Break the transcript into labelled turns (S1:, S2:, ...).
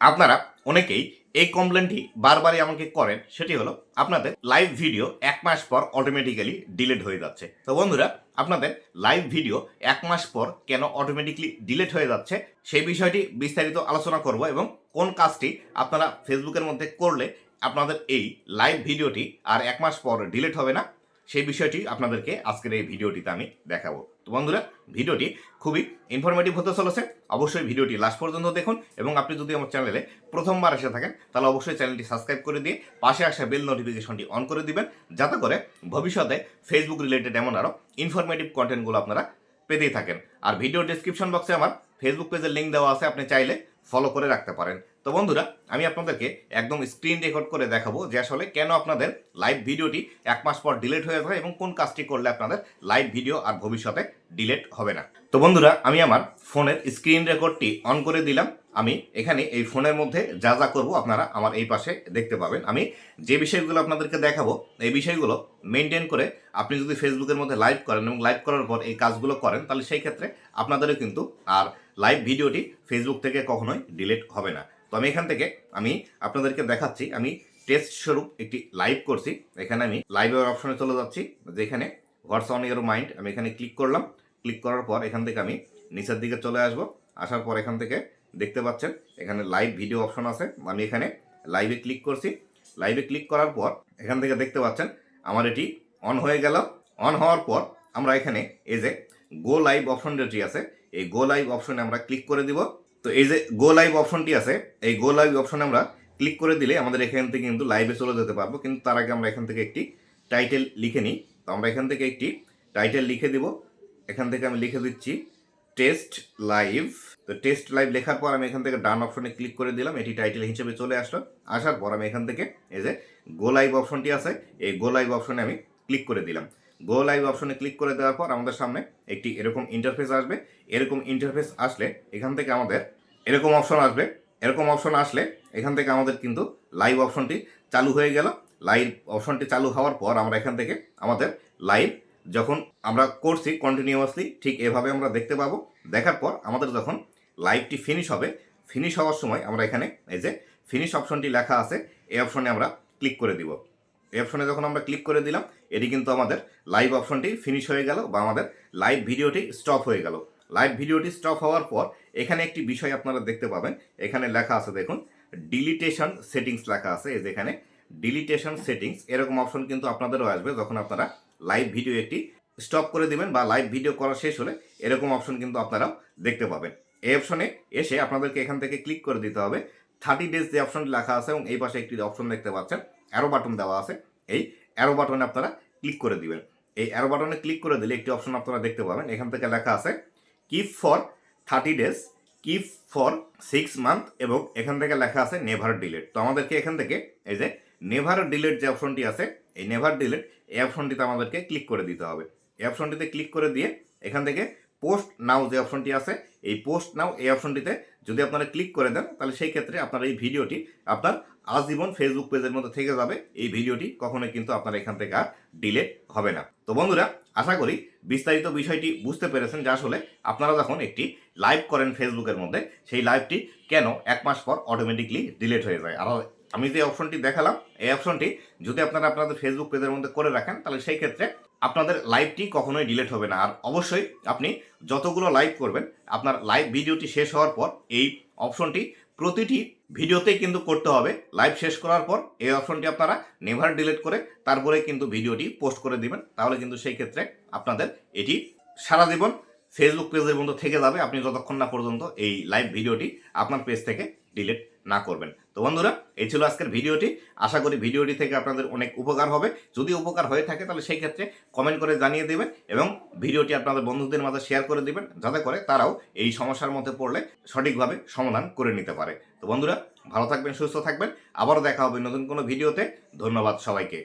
S1: আপনারা অনেকেই এই কমপ্লেনটি বারবারই আমাকে করেন, সেটি হলো আপনাদের লাইভ ভিডিও এক মাস পর অটোমেটিক্যালি ডিলিট হয়ে যাচ্ছে। তো বন্ধুরা, আপনাদের লাইভ ভিডিও এক মাস পর কেন অটোমেটিকলি ডিলিট হয়ে যাচ্ছে, সেই বিষয়টি বিস্তারিত আলোচনা করব এবং কোন কাজটি আপনারা ফেসবুকের মধ্যে করলে আপনাদের এই লাইভ ভিডিওটি আর এক মাস পর ডিলিট হবে না, সেই বিষয়টি আপনাদেরকে আজকের এই ভিডিওটিতে আমি দেখাবো। তো বন্ধুরা, ভিডিওটি খুবই ইনফরমেটিভ হতে চলেছে। অবশ্যই ভিডিওটি লাস্ট পর্যন্ত দেখুন এবং আপনি যদি আমার চ্যানেলে প্রথমবার এসে থাকেন, তাহলে অবশ্যই চ্যানেলটি সাবস্ক্রাইব করে দিয়ে পাশে আসা বেল নোটিফিকেশনটি অন করে দিবেন, যাতে করে ভবিষ্যতে ফেসবুক রিলেটেড এমন আরও ইনফরমেটিভ কন্টেন্টগুলো আপনারা পেতেই থাকেন। আর ভিডিও ডিসক্রিপশন বক্সে আমার ফেসবুক পেজের লিঙ্ক দেওয়া আছে, আপনি চাইলে ফলো করে রাখতে পারেন। তো বন্ধুরা, আমি আপনাদেরকে একদম স্ক্রিন রেকর্ড করে দেখাবো যে আসলে কেন আপনাদের লাইভ ভিডিওটি এক মাস পর ডিলেট হয়ে যায় এবং কোন কাজটি করলে আপনাদের লাইভ ভিডিও আর ভবিষ্যতে ডিলেট হবে না। তো বন্ধুরা, আমি আমার ফোনের স্ক্রিন রেকর্ডটি অন করে দিলাম। আমি এখানে এই ফোনের মধ্যে যা যা করব আপনারা আমার এই পাশে দেখতে পাবেন। আমি যে বিষয়গুলো আপনাদেরকে দেখাবো, এই বিষয়গুলো মেনটেন করে আপনি যদি ফেসবুকের মধ্যে লাইভ করেন এবং লাইভ করার পর এই কাজগুলো করেন, তাহলে সেই ক্ষেত্রে আপনাদেরও কিন্তু আর লাইভ ভিডিওটি ফেসবুক থেকে কখনোই ডিলেট হবে না। তো আমি এখান থেকে, আমি আপনাদেরকে দেখাচ্ছি, আমি টেস্ট স্বরূপ একটি লাইভ করছি। এখানে আমি লাইভের অপশনে চলে যাচ্ছি, যেখানে হোয়াটস অন ইয়ার মাইন্ড আমি এখানে ক্লিক করলাম। ক্লিক করার পর এখান থেকে আমি নিচের দিকে চলে আসব। আসার পর এখান থেকে দেখতে পাচ্ছেন, এখানে লাইভ ভিডিও অপশন আছে। আমি এখানে লাইভে ক্লিক করছি। লাইভে ক্লিক করার পর এখান থেকে দেখতে পাচ্ছেন, আমার এটি অন হয়ে গেল। অন হওয়ার পর আমরা এখানে এই যে গো লাইভ অপশন যেটি আছে, এই গো লাইভ অপশনে আমরা ক্লিক করে দিব। তো এই যে গো লাইভ অপশনটি আছে, এই গো লাইভ অপশনে আমরা ক্লিক করে দিলে আমাদের এখান থেকে কিন্তু লাইভে চলে যেতে পারব। কিন্তু তার আগে আমরা এখান থেকে একটি টাইটেল লিখে নিই। তো আমরা এখান থেকে একটি টাইটেল লিখে দিব। এখান থেকে আমি লিখে দিচ্ছি টেস্ট লাইভ তো টেস্ট লাইভ লেখার পর আমি এখান থেকে ডান অপশনে ক্লিক করে দিলাম। এটি টাইটেল হিসেবে চলে আসলো। আসার পর আমি এখান থেকে এই যে গো লাইভ অপশনটি আছে, এই গো লাইভ অপশনে আমি ক্লিক করে দিলাম। গো লাইভ অপশনে ক্লিক করে দেওয়ার পর আমাদের সামনে একটি এরকম ইন্টারফেস আসবে। এরকম ইন্টারফেস আসলে এখান থেকে আমাদের এরকম অপশন আসবে। এরকম অপশন আসলে এখান থেকে আমাদের কিন্তু লাইভ অপশনটি চালু হয়ে গেল। লাইভ অপশনটি চালু হওয়ার পর আমরা এখান থেকে আমাদের লাইভ যখন আমরা করছি কন্টিনিউয়াসলি ঠিক এভাবে আমরা দেখতে পাবো। দেখার পর আমাদের যখন লাইভটি ফিনিশ হবে ফিনিশ হওয়ার সময় আমরা এখানে এই যে ফিনিশ অপশনটি লেখা আছে, এই অপশনে আমরা ক্লিক করে দিব। এই অপশনে যখন আমরা ক্লিক করে দিলাম, এটি কিন্তু আমাদের লাইভ অপশনটি ফিনিশ হয়ে গেল বা আমাদের লাইভ ভিডিওটি স্টপ হয়ে গেল। লাইভ ভিডিওটি স্টপ হওয়ার পর এখানে একটি বিষয় আপনারা দেখতে পাবেন। এখানে লেখা আছে দেখুন ডিলিটেশন সেটিংস লেখা আছে। এই যেখানে ডিলিটেশন সেটিংস এরকম অপশন কিন্তু আপনাদেরও আসবে যখন আপনারা লাইভ ভিডিও একটি স্টপ করে দিবেন বা লাইভ ভিডিও করা শেষ হলে এরকম অপশন কিন্তু আপনারাও দেখতে পাবেন। এই অপশনে এসে আপনাদেরকে এখান থেকে ক্লিক করে দিতে হবে। থার্টি ডেজ যে অপশনটি লেখা আছে এবং এই পাশে একটি অপশন দেখতে পাচ্ছেন। অ্যারো বাটন দেওয়া আছে। এই অ্যারো বাটনে আপনারা ক্লিক করে দিবেন। এই অ্যারো বাটনে ক্লিক করে দিলে একটি অপশন আপনারা দেখতে পাবেন। এখান থেকে লেখা আছে keep for thirty days keep for six month এবং এখান থেকে লেখা আছে নেভার ডিলেট তো আমাদেরকে এখান থেকে এই যে নেভার ডিলেট যে অপশনটি আছে, এই নেভার ডিলেট এই অপশনটিতে আমাদেরকে ক্লিক করে দিতে হবে। এই অপশনটিতে ক্লিক করে দিয়ে এখান থেকে পোস্ট নাও যে অপশনটি আছে, এই পোস্ট নাও এই অপশনটিতে যদি আপনারা ক্লিক করে দেন, তাহলে সেই ক্ষেত্রে আপনার এই ভিডিওটি আপনার আজীবন ফেসবুক পেজের মধ্যে থেকে যাবে। এই ভিডিওটি কখনোই কিন্তু আপনার এখান থেকে আর ডিলেট হবে না। তো বন্ধুরা, আশা করি বিস্তারিত বিষয়টি বুঝতে পেরেছেন যে আসলে আপনারা যখন একটি লাইভ করেন ফেসবুকের মধ্যে, সেই লাইভটি কেন এক মাস পর অটোমেটিকলি ডিলেট হয়ে যায়? আর আমি যে অপশনটি দেখালাম, এই অপশনটি যদি আপনারা আপনাদের ফেসবুক পেজের মধ্যে করে রাখেন, তাহলে সেই ক্ষেত্রে আপনাদের লাইভটি কখনোই ডিলেট হবে না। আর অবশ্যই আপনি যতগুলো লাইভ করবেন, আপনার লাইভ ভিডিওটি শেষ হওয়ার পর এই অপশনটি প্রতিটি ভিডিওতেই কিন্তু করতে হবে। লাইভ শেষ করার পর এই অপশনটি আপনারা নেভার ডিলিট করে তারপরে কিন্তু ভিডিওটি পোস্ট করে দিবেন। তাহলে কিন্তু সেই ক্ষেত্রে আপনাদের এটি সারা জীবন ফেসবুক পেজের মধ্যে থেকে যাবে। আপনি যতক্ষণ না পর্যন্ত এই লাইভ ভিডিওটি আপনার পেজ থেকে ডিলিট না করবেন। তো বন্ধুরা, এই ছিল আজকের ভিডিওটি। আশা করি ভিডিওটি থেকে আপনাদের অনেক উপকার হবে। যদি উপকার হয়ে থাকে, তাহলে সেই ক্ষেত্রে কমেন্ট করে জানিয়ে দেবেন এবং ভিডিওটি আপনাদের বন্ধুদের মাঝে শেয়ার করে দিবেন, যাতে করে তারাও এই সমস্যার মধ্যে পড়লে সঠিকভাবে সমাধান করে নিতে পারে। তো বন্ধুরা, ভালো থাকবেন, সুস্থ থাকবেন। আবারও দেখা হবে নতুন কোনো ভিডিওতে। ধন্যবাদ সবাইকে।